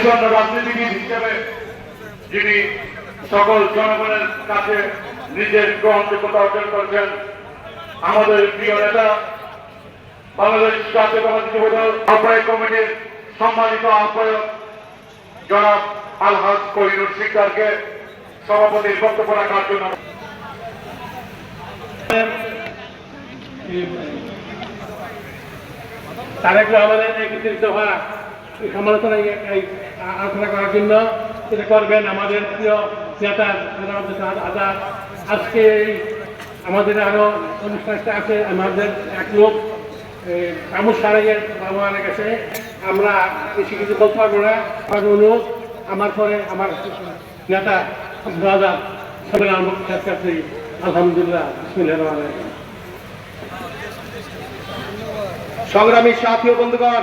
পরিচ্ছন্ন রাজনীতিবিদ হিসেবে যিনি সকল জনগণের কাছে নিজের গ্রহণযোগ্যতা অর্জন করেছেন, আমাদের প্রিয় নেতা, বাংলাদেশ জাতীয়তাবাদী যুবদল আহ্বায়ক কমিটির সম্মানিত আহ্বায়ক জনাব আলহাজ করিনুর শিকদারকে সভাপতির বক্তব্য রাখার জন্য। তারেক রহমানের একত্রিত হওয়া আলোচনা করার জন্য এটা করবেন আমাদের প্রিয় আজকে আমাদের আরও অনুষ্ঠানটা আছে, আমাদের এক লোক কামুর সারাইয়ের মারা গেছে। আমরা বেশি কিছু বলতে পারব না আমার অনুরোধ আমার পরে আমার নেতা আজাদ সবাই আমার কাছে আলহামদুলিল্লাহ সংগ্রামী সাথী বন্ধুগণ